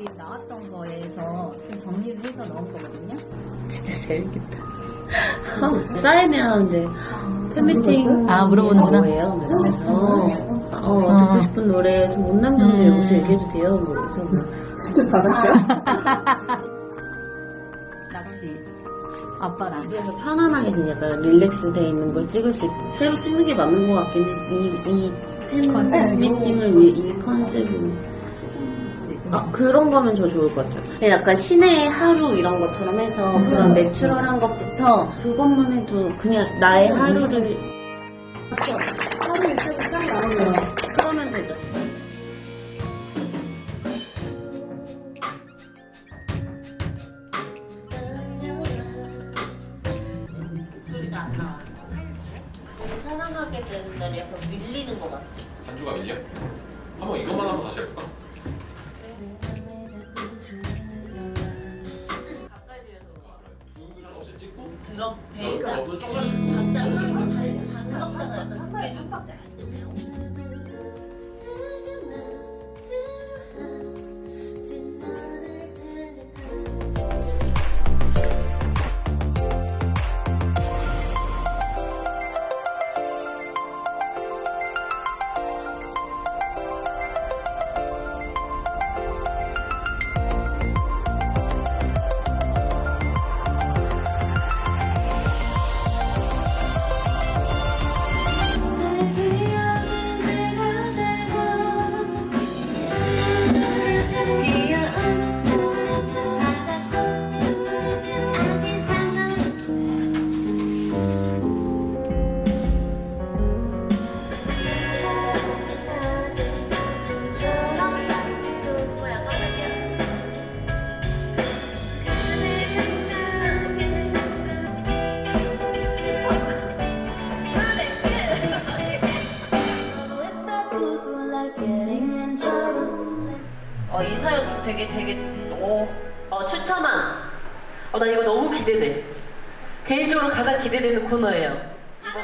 여기 나왔던 거에서 좀 정리를 해서 넣은 거거든요. 진짜 재밌겠다. 사인회 하는데 팬미팅 아, 물어보는구나. 뭐예요? 그래서 어, 어. 듣고 싶은 노래 좀 못 남겼는데 음. 여기서 얘기해도 돼요? 뭐 그래서 뭐 직접 받았죠? 낚시. 아빠랑. 그래서 편안하게 좀 약간 릴렉스 돼 있는 걸 찍을 수 있고 새로 찍는 게 맞는 것 같긴 해. 이 이팬 컨셉으로. 미팅을 위해 이 컨셉은 아 그런 거면 저 좋을 것 같아요. 그냥 약간 신의 하루 이런 것처럼 해서 그런 내추럴한 것부터 그것만 해도 그냥 나의 하루를 하루 일정이 싹 나오면 그러면 되죠. 소리가 안 나와. 사랑하게 되는 날이 약간 밀리는 것 같아. 반주가 밀려? 한번 이것만 한번 다시 해볼까? 드럼 베이스 어, 앞이 조금- 박자가 반박자가 약간 그게 좀 박자. 안 되네 되게 되게 어, 어 추첨한. 어, 나 이거 너무 기대돼. 개인적으로 가장 기대되는 코너예요. 이거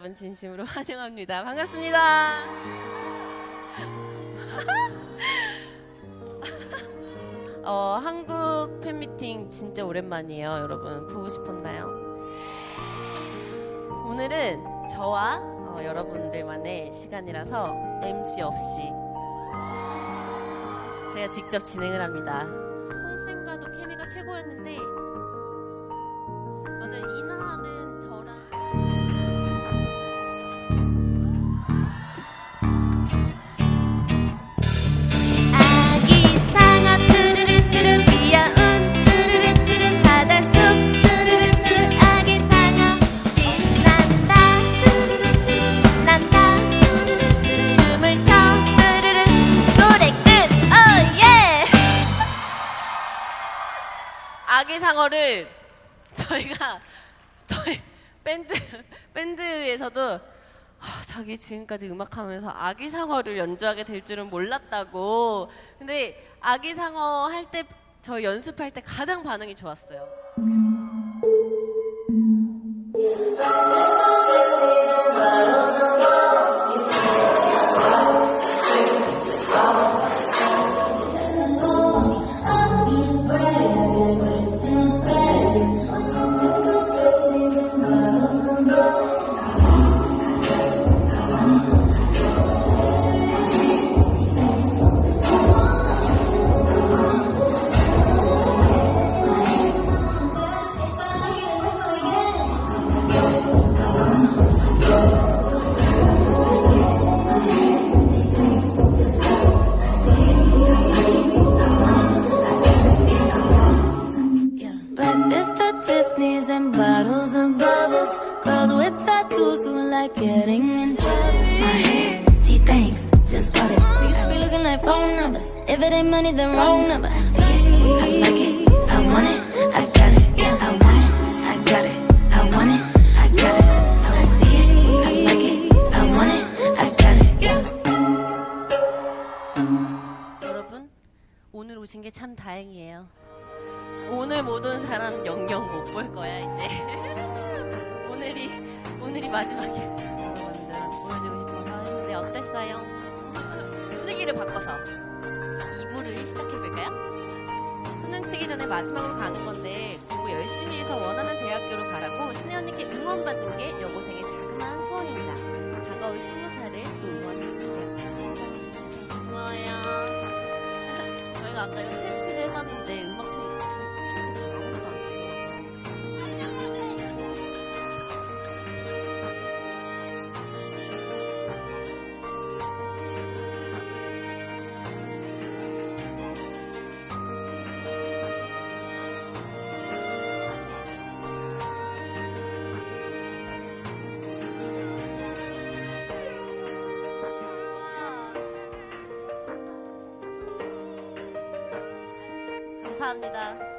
여러분 진심으로 환영합니다 반갑습니다 어, 한국 팬미팅 진짜 오랜만이에요, 여러분. 보고 싶었나요? 오늘은 저와 어, 여러분들만의 시간이라서 MC 없이 제가 직접 진행을 합니다. 홍쌤과도 케미가 최고였는데 맞아 이나는 아기 상어를 저희가 저희 밴드 밴드에서도 아, 자기 지금까지 음악하면서 아기 상어를 연주하게 될 줄은 몰랐다고. 근데 아기 상어 할 때 저 연습할 때 가장 반응이 좋았어요. Girls with tattoos who like getting in trouble. My head, she thinks, just bought it. I be looking like phone numbers. If it ain't money, then wrong number. I like it, I want it, I got it. I want it, I got it, I want it, I got it. I see it, I like it, I want it, I got it. 여러분, 오늘 오신 게 참 다행이에요. 오늘 못 온 사람 영영 못 볼 거야 이제. 오늘이 오늘이 마지막이에요. 여러분들 보여주고 싶어서 했는데 어땠어요? 분위기를 바꿔서 2부를 시작해 볼까요? 수능 치기 전에 마지막으로 가는 건데 공부 열심히 해서 원하는 대학교로 가라고 신혜 언니께 응원받는 게 여고생의 자그마한 소원입니다. 다가올 20살을 또 응원할게요. 감사합니다. 고마워요. 저희가 아까 이거 감사합니다.